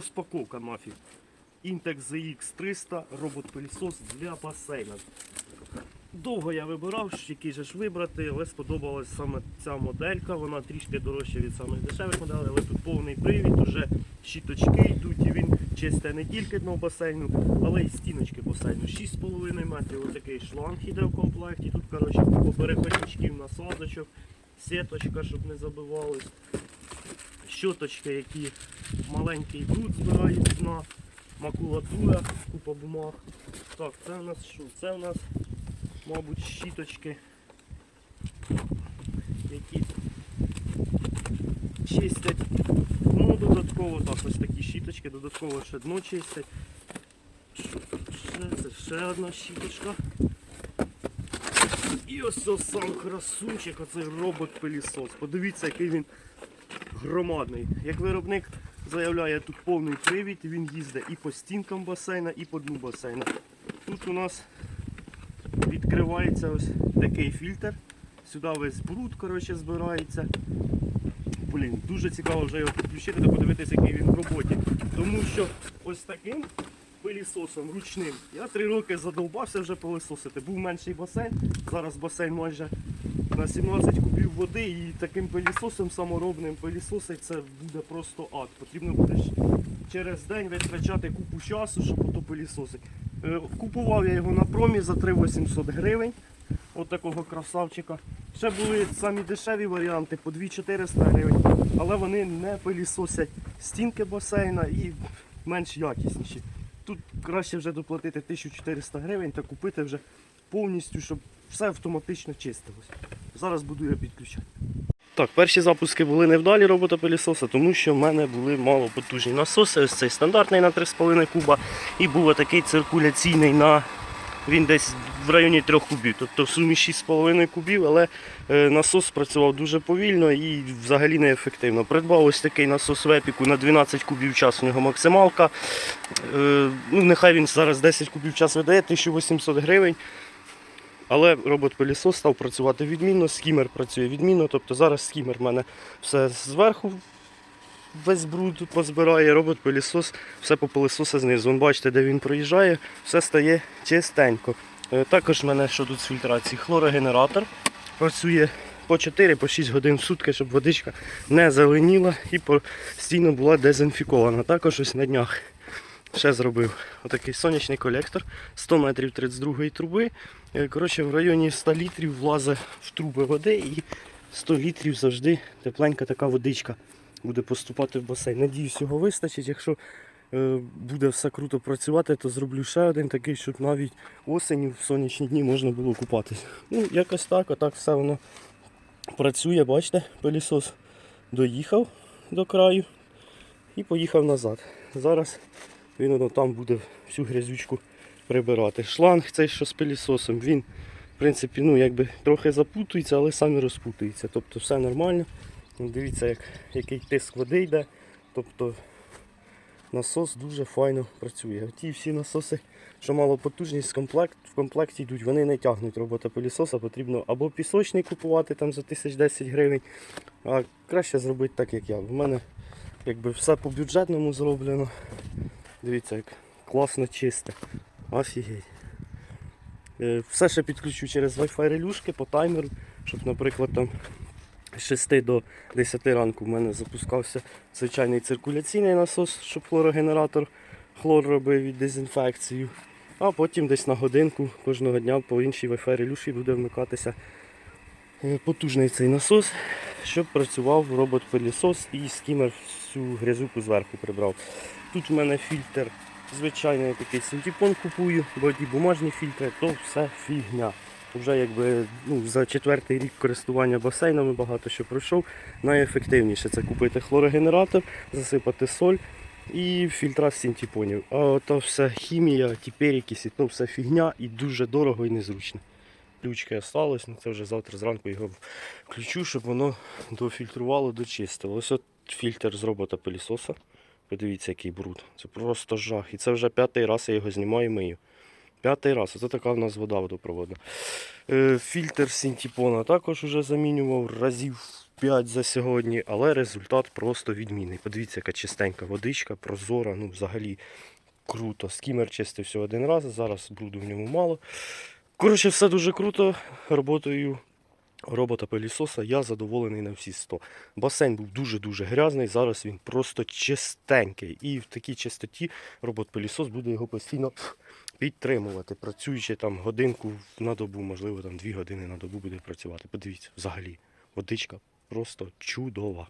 розпаковка нафіг. Intex ZX300 робот-пилісос для басейна. Довго я вибирав, який же ж вибрати, але сподобалась саме ця моделька. Вона трішки дорожча від самих дешевих моделей, але тут повний привід, уже щіточки йдуть, і він чисте не тільки дно басейну, але й стіночки басейну. 6,5 метрів. Ось такий шланг іде в комплекті. Тут коротше, купа переходничків, насадочок, сіточка, щоб не забивалось. Щоточки, які маленький бруд збирають з макулатура, купа бумаг. Так, це у нас що? Це у нас мабуть, щіточки, які чистять. Ну, додатково так, ось такі щіточки, додатково ще дно чистять. Ще? Це ще одна щіточка. І ось сам красунчик, оцей робот-пилісос. Подивіться, який він громадний. Як виробник заявляє, тут повний привід, він їздить і по стінкам басейна, і по дну басейна. Тут у нас відкривається ось такий фільтр. Сюди весь бруд коротше, збирається. Блін, дуже цікаво вже його підключити та подивитися, який він в роботі. Тому що ось таким пилісосом ручним я три роки задовбався вже пилисосити. Був менший басейн, зараз басейн майже на 17 кубів води і таким пилісосом саморобним пилісосить це буде просто ад. Потрібно буде через день витрачати купу часу, щоб ото пилісосити. Е, Купував я його на промі за 3800 гривень. От такого красавчика. Ще були самі дешеві варіанти по 2400 гривень, але вони не пилісосять стінки басейна і менш якісніші. Тут краще вже доплатити 1400 гривень та купити вже повністю, щоб все автоматично чистилось. Зараз буду я підключати. Так, перші запуски були невдалі робота пилісоса, тому що в мене були малопотужні насоси. Ось цей стандартний на 3,5 куба і був такий циркуляційний на він десь в районі 3 кубів, тобто в сумі 6,5 кубів, але е, насос працював дуже повільно і взагалі неефективно. Придбав ось такий насос в епіку на 12 кубів час, у нього максималка. Е, Ну, нехай він зараз 10 кубів час видає, 1800 гривень. Але робот-пилісос став працювати відмінно, скімер працює відмінно. Тобто зараз скімер в мене все зверху весь бруд позбирає, робот-пилісос все попилисосе знизу. Вон бачите, де він проїжджає, все стає чистенько. Е, Також в мене що тут з фільтрації, хлорогенератор працює по 4-6 годин в сутки, щоб водичка не зеленіла і постійно була дезінфікована. Також ось на днях ще зробив отакий сонячний колектор 100 метрів 32 труби. Е, Коротше, в районі 100 літрів влазить в труби води і 100 літрів завжди тепленька така водичка буде поступати в басейн. Надіюсь, його вистачить. Якщо е, буде все круто працювати, то зроблю ще один такий, щоб навіть осені в сонячні дні можна було купатись. Ну, якось так, отак все воно працює, бачите, пилісос доїхав до краю і поїхав назад. Зараз він воно там буде всю грязючку прибирати. Шланг цей, що з пилісосом, він в принципі ну, якби трохи запутується, але сам розпутується. Тобто все нормально. Ну, Дивіться, як, який тиск води йде. Тобто насос дуже файно працює. Ті всі насоси, що мало потужність, комплект, в комплекті йдуть, вони не тягнуть робота пилісоса. Потрібно або пісочний купувати там за 1010 гривень, а краще зробити так, як я. У мене якби все по бюджетному зроблено. Дивіться, як класно чисте. Офігеть. Е, Все ще підключу через Wi-Fi релюшки по таймеру, щоб, наприклад, там з 6 до 10 ранку в мене запускався звичайний циркуляційний насос, щоб хлорогенератор хлор робив від дезінфекцію. А потім десь на годинку кожного дня по іншій Wi-Fi релюші буде вмикатися е, потужний цей насос, щоб працював робот-пилісос і скімер всю грязюку зверху прибрав. Тут в мене фільтр звичайний такий синтепон купую, бо ті бумажні фільтри, то все фігня. Вже якби ну, за четвертий рік користування басейнами багато що пройшов. Найефективніше це купити хлорогенератор, засипати соль і фільтра з синтепонів. А ото все хімія, ті перекисі, то все фігня і дуже дорого і незручно. Ключки осталось, ну це вже завтра зранку його включу, щоб воно дофільтрувало, дочистило. Ось от фільтр з робота пилісоса. Подивіться, який бруд. Це просто жах. І це вже п'ятий раз я його знімаю і мию. П'ятий раз. Оце така в нас вода водопроводна. Е, фільтр Синтіпона також вже замінював разів 5 за сьогодні, але результат просто відмінний. Подивіться, яка чистенька водичка, прозора, ну взагалі круто. Скімер чистився один раз, зараз бруду в ньому мало. Коротше, все дуже круто. Роботою робота пилісоса я задоволений на всі 100. Басейн був дуже-дуже грязний, зараз він просто чистенький. І в такій чистоті робот-пилісос буде його постійно підтримувати, працюючи там годинку на добу, можливо, там дві години на добу буде працювати. Подивіться, взагалі, водичка просто чудова.